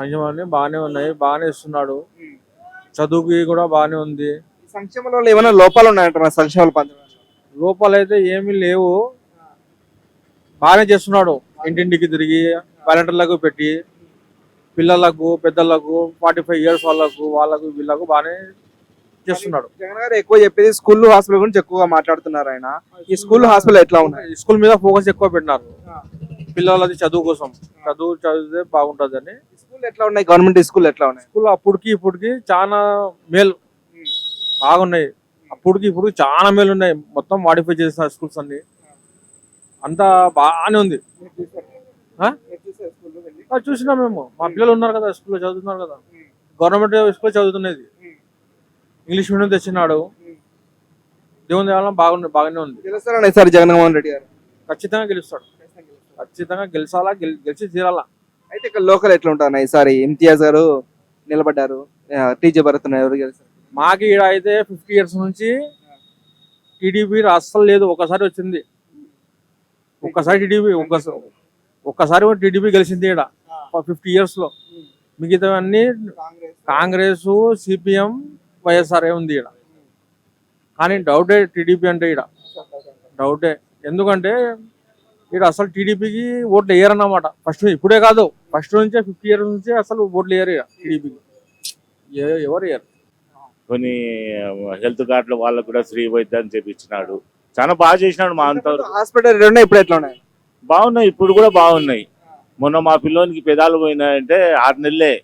సంక్షేమాన్ని బాగానే ఉన్నాయి బాగానే ఇస్తున్నాడు. చదువుకి కూడా బాగానే ఉంది. సంక్షేమంలో ఏమైనా లోపాలు ఉన్నాయంటారా? సంక్షేమాలు లోపాలు అయితే ఏమీ లేవు. బాగానే చేస్తున్నాడు. ఇంటింటికి తిరిగి వాలంటీర్లకు పెట్టి పిల్లలకు పెద్దలకు ఫార్టీ ఫైవ్ ఇయర్స్ వాళ్ళకు వాళ్ళకు వీళ్ళకు బాగానే చేస్తున్నాడు. జగన్ గారు ఎక్కువ చెప్పేది స్కూల్ హాస్పిటల్ గురించి ఎక్కువగా మాట్లాడుతున్నారు ఆయన. ఈ స్కూల్ హాస్పిటల్ ఎట్లా ఉన్నాయి? స్కూల్ మీద ఫోకస్ ఎక్కువ పెట్టినారు. పిల్లలది చదువు కోసం. చదువు చదివితే బాగుంటుందని స్కూల్ ఎట్లా ఉన్నాయి? గవర్నమెంట్ స్కూల్ ఎట్లా ఉన్నాయి? స్కూల్ అప్పటికి ఇప్పటికి చాలా మేలు. బాగున్నాయి. అప్పటికి ఇప్పుడు చాలా మేలు ఉన్నాయి మొత్తం మాడిఫై చేసిన స్కూల్స్ అన్ని. అంతా బాగానే ఉంది. చూసినాం మేము. మా పిల్లలు ఉన్నారు కదా స్కూల్లో చదువుతున్నారు కదా. గవర్నమెంట్ స్కూల్ చదువుతున్నది. ఇంగ్లీష్ మీడియం తెచ్చినాడు. దేవుని దేవాలయం బాగుంది బాగానే ఉంది. ఈసారి జగన్మోహన్ రెడ్డి గారు. ఖచ్చితంగా గెలుస్తాడు. ఖచ్చితంగా గెలిచాలా గెల్- గెలిచి తీరాలా. అయితే ఇక్కడ లోకల్ ఎట్లా ఉంటారు ఈసారి ఇమ్తియాజ్ గారు నిలబడ్డారు. టీజే భరత్. ఎవరు గెలుస్తారు మాకి ఈడ అయితే ఫిఫ్టీ ఇయర్స్ నుంచి టీడీపీ అస్సలు లేదు. ఒకసారి వచ్చింది. ఒక్కసారి టీడీపీ ఒక్కసారి ఒక్కసారి టీడీపీ గెలిచింది ఈడ. ఫిఫ్టీ ఇయర్స్లో. మిగతావన్నీ కాంగ్రెస్. సిపిఎం వైఎస్ఆర్ ఉంది ఈడ. కానీ డౌటే టీడీపీ అంటే ఈడ. డౌటే. ఎందుకంటే ఈడ అసలు టీడీపీకి ఓట్లు వేయరన్నమాట. ఫస్ట్ ఇప్పుడే కాదు ఫస్ట్ నుంచే ఫిఫ్టీ ఇయర్స్ నుంచే అసలు ఓట్లు వేయరు టీడీపీకి. ఎవరు వేయరు. కొన్ని హెల్త్ కార్డులు వాళ్ళకు కూడా ఫ్రీ వైద్యం చేపించినాడు చాలా బాగా చేసినాడు మా అంత హాస్పిటల్ రెండు ఇప్పుడు ఎట్లా ఉన్నాయి? బాగున్నాయి ఇప్పుడు కూడా బాగున్నాయి. మొన్న మా పిల్లోనికి పెదాలు పోయినాయంటే ఆరు నెలలే.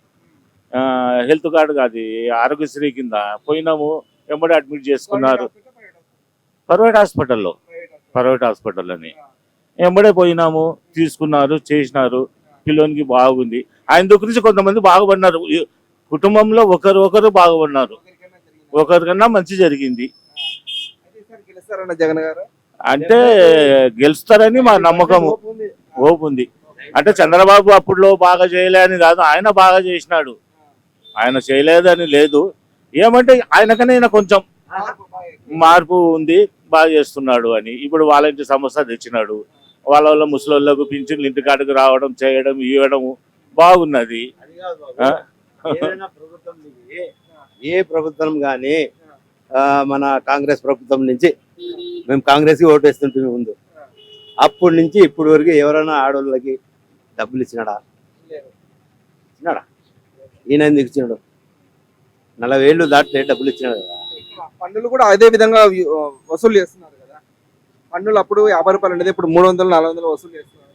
హెల్త్ కార్డు కాదు ఆరోగ్యశ్రీ కింద పోయినాము వెంబడి అడ్మిట్ చేసుకున్నారు. ప్రైవేట్ హాస్పిటల్లో. ప్రైవేట్ హాస్పిటల్లోని వెంబడే పోయినాము తీసుకున్నారు చేసినారు. పిల్లోనికి బాగుంది. ఆయన గురించి కొంతమంది బాగుపడినారు. కుటుంబంలో ఒకరు ఒకరు బాగుపడినారు. ఒకరికన్నా మంచి జరిగింది. అంటే గెలుస్తారని మా నమ్మకము ఓపు ఉంది. అంటే చంద్రబాబు అప్పుడులో బాగా చేయలే అని కాదు ఆయన బాగా చేసినాడు. ఆయన చేయలేదని లేదు. ఏమంటే ఆయనకనే ఈయన కొంచెం మార్పు ఉంది బాగా చేస్తున్నాడు అని. ఇప్పుడు వాలంటీర్ సంస్థ తెచ్చినాడు. వాళ్ళ వల్ల ముసలోళ్ళకు పింఛన్లు ఇంటికాడికి రావడం చేయడం ఇవ్వడం బాగున్నది. ఏ ప్రభుత్వం కానీ మన కాంగ్రెస్ ప్రభుత్వం నుంచి మేము కాంగ్రెస్కి ఓటు వేస్తుంటే ముందు. అప్పటి నుంచి ఇప్పటి వరకు ఎవరైనా ఆడవాళ్ళకి డబ్బులు ఇచ్చినాడా? ఇచ్చినాడా? ఈయన ఎందుకు ఇచ్చినాడు? నలభై ఏళ్ళు దాటితే డబ్బులు ఇచ్చినాడు కదా. పన్నులు కూడా అదే విధంగా వసూలు చేస్తున్నారు. పన్నులు అప్పుడు యాభై రూపాయలు ఉండేది ఇప్పుడు మూడు వందలు నాలుగు వందలు వసూలు చేస్తున్నారు.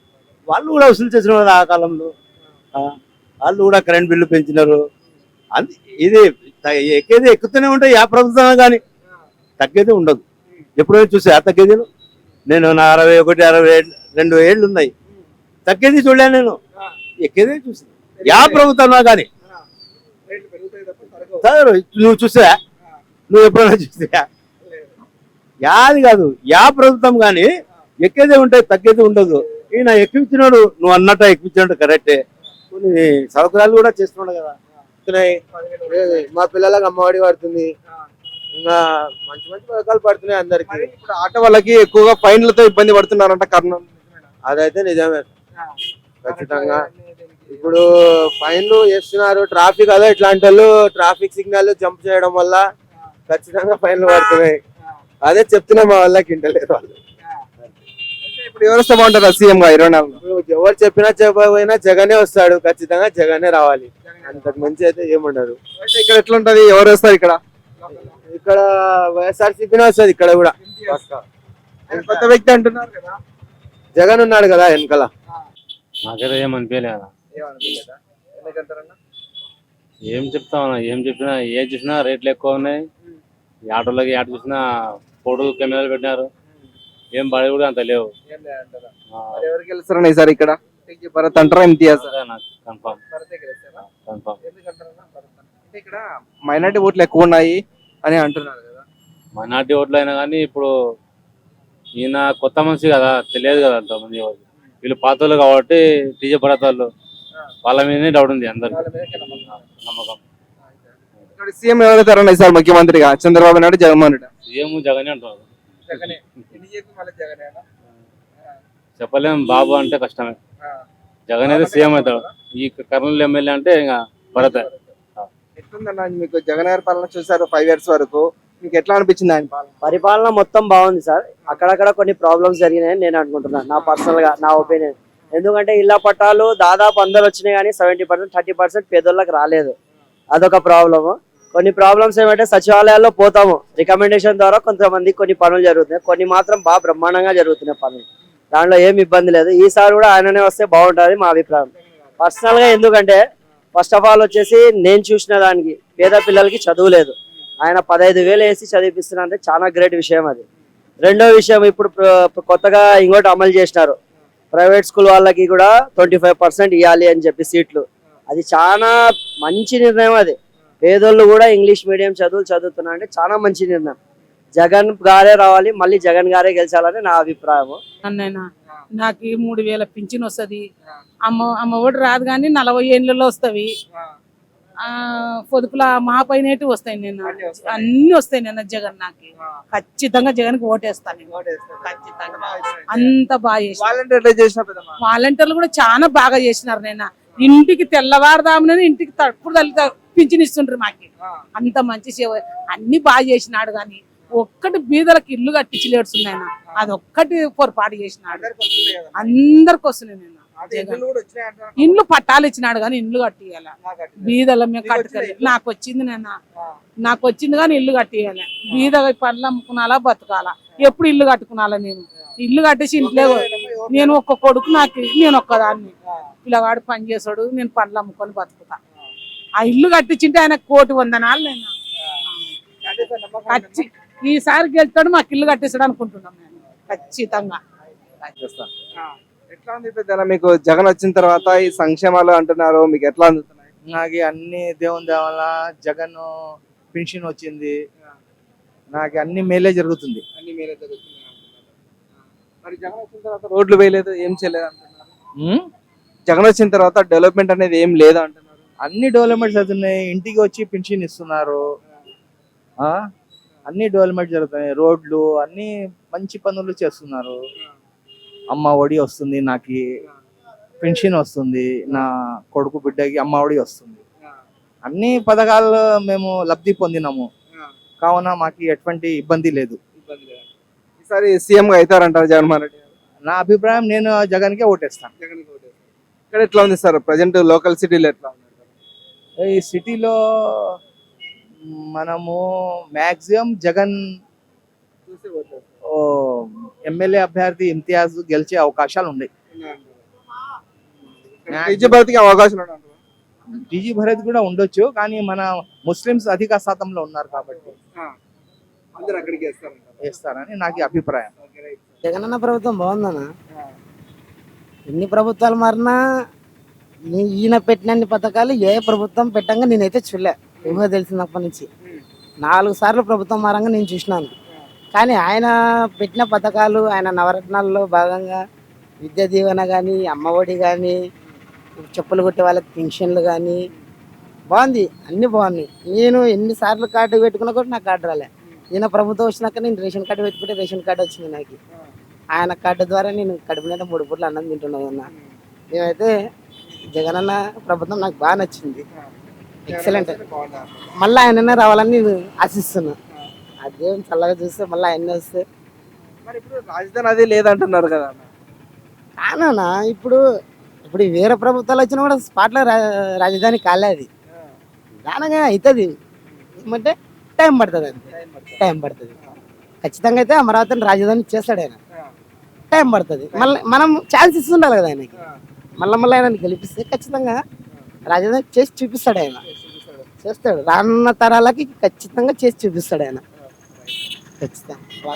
వాళ్ళు కూడా వసూలు చేసిన వాళ్ళు ఆ కాలంలో. ఆ, వాళ్ళు కూడా కరెంట్ బిల్లు పెంచినారు. అంది ఇది ఎక్కేది ఎక్కుతూనే ఉంటాయి ఆ ప్రభుత్వం కానీ. తగ్గేది ఉండదు. ఎప్పుడైనా చూసా తగ్గేది నేను నా అరవై ఒకటి అరవై రెండు ఏళ్ళు ఉన్నాయి. తగ్గేది చూడలే నేను. ఎక్కేదే చూసి యా ప్రభుత్వం కానీ. నువ్వు చూసా నువ్వు ఎప్పుడైనా చూసా యాది కాదు యా ప్రభుత్వం కానీ ఎక్కేదే ఉంటాయి తగ్గేది ఉండదు. ఈయన ఎక్కించినాడు నువ్వు అన్నట్టు ఎక్కించినట్టు కరెక్టే. కొన్ని సౌకర్యాలు కూడా చేస్తున్నాడు కదా. మా పిల్లలకు అమ్మఒడి పడుతుంది. ఇంకా మంచి మంచి పథకాలు పడుతున్నాయి అందరికి. ఇప్పుడు ఆటో వాళ్ళకి ఎక్కువగా ఫైన్లతో ఇబ్బంది పడుతున్నారంట కర్నూలు అదైతే నిజమే. ఖచ్చితంగా. ఇప్పుడు ఫైన్లు వేస్తున్నారు ట్రాఫిక్ అదే ఇట్లాంటి వాళ్ళు ట్రాఫిక్ సిగ్నల్ జంప్ చేయడం వల్ల ఖచ్చితంగా ఫైన్లు పడుతున్నాయి. అదే చెప్తున్నా మా వాళ్ళకి ఇంటలేరు వాళ్ళు. ఇప్పుడు ఎవరు వస్తే బాగుంటారు సీఎం గా ఇరవై నాలుగు ఎవరు చెప్పినా చెప్పకపోయినా జగనే వస్తాడు ఖచ్చితంగా జగనే రావాలి. అంతకు మంచి అయితే ఏముండదు. ఇక్కడ ఎట్లా ఉంటది ఎవరు వస్తారు ఇక్కడ? ఇక్కడ వైఎస్ఆర్సీపీనే వస్తుంది ఇక్కడ కూడా. కొత్త వ్యక్తి అంటున్నారు కదా. జగన్ ఉన్నాడు కదా వెనకాల. నాకైతే ఏం అనిపించలేదు? ఏమనిపించలేదా? ఏం చెప్తామన్నా ఏం చెప్పినా ఏ చూసినా రేట్లు ఎక్కువ ఉన్నాయి. ఆటోలకి ఆట చూసినా ఫోటోలు కెమెరాలు పెట్టినారు. ఏం బడి కూడా అంత లేవు. మరి ఎవరు గెలుస్తారన్న ఈసారి ఇక్కడ? టీజీ భరత్ అంటారా ఇమ్తియాజ్ కన్ఫామ్ భరతే గెలుస్తారా? కన్ఫామ్ ఎందుకంటారన్నా భరత్ అని? అంటే ఇక్కడ మైనార్టీ ఓట్లు ఎక్కువ ఉన్నాయి అని అంటున్నారు కదా. మైనార్టీ ఓట్లు అయినా కానీ ఇప్పుడు ఈయన కొత్త మనిషి కదా తెలియదు కదా అంతమంది ఎవరికి. వీళ్ళు పాత వాళ్ళు కాబట్టి టీజే భరత్ వాళ్ళు. వాళ్ళ మీదనే డౌట్ ఉంది అందరికి. నమ్మకం. ఇక్కడ సీఎం ఎవరైతారన్న ఈసారి ముఖ్యమంత్రిగా? చంద్రబాబు నాయుడు జగన్మోహన్ రెడ్డి. సీఎం జగనే అంటారు? చెప్పలేం బాబు అంటే కష్టమే. జగన్ అయితే సీఎం అవుతాడు. ఈ కర్నూలు ఎమ్మెల్యే అంటే ఇంకా భరత్. ఎట్లుందన్న మీకు జగన్ గారి పాలన చూసారు ఫైవ్ ఇయర్స్ వరకు? మీకు ఎట్లా అనిపించింది ఆయన పాలన? పరిపాలన మొత్తం బాగుంది సార్. అక్కడక్కడ కొన్ని ప్రాబ్లమ్స్ జరిగినాయని నేను అనుకుంటున్నాను. నా పర్సనల్గా నా ఒపీనియన్. ఎందుకంటే ఇళ్ళ పట్టాలు దాదాపు అందరు వచ్చినాయి కానీ సెవెంటీ పర్సెంట్ థర్టీ పర్సెంట్ పేదోళ్ళకి రాలేదు. అదొక ప్రాబ్లమ్. కొన్ని ప్రాబ్లమ్స్ ఏమంటే సచివాలయాల్లో పోతాము. రికమెండేషన్ ద్వారా కొంతమంది కొన్ని పనులు జరుగుతున్నాయి. కొన్ని మాత్రం బాగా బ్రహ్మాండంగా జరుగుతున్నాయి పనులు. దాంట్లో ఏం ఇబ్బంది లేదు. ఈసారి కూడా ఆయననే వస్తే బాగుంటుంది మా అభిప్రాయం. పర్సనల్గా ఎందుకంటే ఫస్ట్ ఆఫ్ ఆల్ వచ్చేసి నేను చూసిన దానికి పేద పిల్లలకి చదువు లేదు. ఆయన పదహైదు వేలు వేసి చదివిస్తున్నా అంటే చాలా గ్రేట్ విషయం అది. రెండో విషయం ఇప్పుడు కొత్తగా ఇంకోటి అమలు చేసినారు. ప్రైవేట్ స్కూల్ వాళ్ళకి కూడా ట్వంటీ ఫైవ్ పర్సెంట్ ఇవ్వాలి అని చెప్పి సీట్లు. అది చాలా మంచి నిర్ణయం అది. పేదోళ్ళు కూడా ఇంగ్లీష్ మీడియం చదువులు చదువుతున్నా అంటే చాలా మంచి నిర్ణయం. జగన్ గారే రావాలి మళ్ళీ జగన్ గారే గెలిచాలని నా అభిప్రాయం అన్నైనా నాకు ఈ మూడు వేల పింఛన్ వస్తది. అమ్మ అమ్మ ఒడి రాదు కానీ నలభై ఏళ్ళలో వస్తవి. ఆ పొదుపుల మా పైన వస్తాయి నేను? అన్ని వస్తాయి. నేను జగన్ నాకు? ఖచ్చితంగా జగన్కి ఓటేస్తాను. ఖచ్చితంగా. అంత బాగా వాలంటీర్లు కూడా చాలా బాగా చేసినారు నేను? ఇంటికి తెల్లవారుదామునని ఇంటికి తప్పుడు తల్లి పింఛన్ ఇస్తుండ్రు మాకి. అంత మంచి సేవ. అన్ని బాగా చేసినాడు కానీ ఒక్కటి బీదలకు ఇల్లు కట్టించలేడుస్తుంది ఆయన అది ఒక్కటి పొరపాటు చేసినాడు. అందరికి వస్తున్నాయి నేను. ఇండ్లు పట్టాలు ఇచ్చినాడు కానీ ఇల్లు కట్టియాల బీదల మేము కట్టుకోలేదు. నాకు వచ్చింది నేను నాకు వచ్చింది కానీ ఇల్లు కట్టియాలి బీద పనులు అమ్ముకున్నాలా బతకాలా? ఎప్పుడు ఇల్లు కట్టుకున్నాలా నేను? ఇల్లు కట్టేసి ఇంట్లో నేను ఒక్క కొడుకు నాకు నేను ఒక్కదాన్ని. పిల్లగాడు పని చేసాడు నేను పనులు అమ్ముకొని బతుకుతా. ఆ ఇల్లు కట్టించింటే ఆయన కోటి వందనాలు నేను ఖచ్చి ఈసారి గెలుతాడు మాకు ఇల్లు కట్టిస్తాడు అనుకుంటున్నాం నేను ఖచ్చితంగా. ఎట్లా ఉంది పెద్దల మీకు జగన్ వచ్చిన తర్వాత ఈ సంక్షేమాలు అంటున్నారు మీకు ఎట్లా అందుతున్నాయి? నాకు అన్ని దేవుని దేవాల జగన్ పెన్షన్ వచ్చింది. నాకు అన్ని మేలే జరుగుతుంది. అన్ని మీరే జరుగుతున్నాయి అంటున్నారు. మరి జగన్ వచ్చిన తర్వాత రోడ్లు వేయలేదు ఏం చేయలేదు అంటున్నారు? జగన్ వచ్చిన తర్వాత డెవలప్మెంట్ అనేది ఏం లేదు అంటున్నారు. అన్ని డెవలప్మెంట్స్ అవుతున్నాయి. ఇంటికి వచ్చి పెన్షన్ ఇస్తున్నారు. ఆ? అన్ని డెవలప్మెంట్ జరుగుతున్నాయి. రోడ్లు అన్ని మంచి పనులు చేస్తున్నారు. అమ్మ ఒడి వస్తుంది నాకు. పెన్షన్ వస్తుంది. నా కొడుకు బిడ్డకి అమ్మ ఒడి వస్తుంది. అన్ని పథకాలు మేము లబ్ధి పొందినాము. కావున మాకు ఎటువంటి ఇబ్బంది లేదు. ఈసారి సీఎం గా అవుతారంటారు జగన్మోహన్ రెడ్డి. నా అభిప్రాయం నేను జగన్కే ఓటేస్తాను. జగన్కి ఓటేస్తారు. ఇక్కడ ఎట్లా ఉంది సార్? ప్రజెంట్ లోకల్ సిటీలో ఎట్లా ఉంది? ఈ సిటీలో మనము మ్యాక్సిమం జగన్ చూసి ఓటేస్తారు. ఓ, ఎమ్మెల్యే అభ్యర్థి ఇంతియాజ్ గెలిచే అవకాశాలు ఉన్నాయి. విద్యాభారతికి అవకాశం ఉన్నాడు టీజీ భరత్ కూడా ఉండొచ్చు కానీ మన ముస్లిమ్స్ అధిక శాతంలో ఉన్నారు కాబట్టి అందరు అక్కడికి వేస్తారంటారు. వేస్తారని నాకు అభిప్రాయం. జగనన్న ప్రభుత్వం బాగుందన్న. ఎన్ని ప్రభుత్వాలు మారినా ఈయన పెట్టినన్ని పథకాలు ఏ ప్రభుత్వం పెట్టంగా నేనైతే చూడలే. ఊహ తెలిసినప్పటి నుంచి. నాలుగు సార్లు ప్రభుత్వం మారంగా నేను చూసినాను. కానీ ఆయన పెట్టిన పథకాలు ఆయన నవరత్నాల్లో భాగంగా విద్యా దీవెన కానీ అమ్మఒడి కానీ చెప్పులు కొట్టే వాళ్ళకి పెన్షన్లు కానీ బాగుంది. అన్ని బాగున్నాయి. నేను ఎన్నిసార్లు కార్డు పెట్టుకున్నా కూడా నాకు కార్డు రాలే. ఈయన ప్రభుత్వం వచ్చినాక నేను రేషన్ కార్డు పెట్టుకుంటే రేషన్ కార్డు వచ్చింది నాకు. ఆయన కార్డు ద్వారా నేను కడుపు నిండా మూడు పూట్ల అన్నం తింటున్నాను నేనైతే జగనన్న ప్రభుత్వం నాకు బాగా నచ్చింది. ఎక్సలెంట్ మళ్ళీ ఆయననే రావాలని నేను ఆశిస్తున్నా. దేవుని చల్లగా చూస్తే మళ్ళీ ఆయన్నే వస్తే. మరి ఇప్పుడు రాజధాని అది లేదంటున్నారు కదా. కానన్నా ఇప్పుడు ఇప్పుడు వేరే ప్రభుత్వాలు వచ్చినా కూడా స్పాట్లో రాజధాని కాలే అది. దానగా అవుతుంది ఏమంటే టైం పడుతుంది అంతే. టైం పడుతుంది. ఖచ్చితంగా అయితే అమరావతిని రాజధాని చేస్తాడు ఆయన. టైం పడుతుంది. మళ్ళీ మనం ఛాన్స్ ఇస్తుండాలి కదా ఆయనకి. మళ్ళీ మళ్ళీ ఆయన గెలిపిస్తే ఖచ్చితంగా రాజధాని చేసి చూపిస్తాడు ఆయన. చేస్తాడు. రానున్న తరాలకి ఖచ్చితంగా చేసి చూపిస్తాడు ఆయన. ఖచ్చితంగా.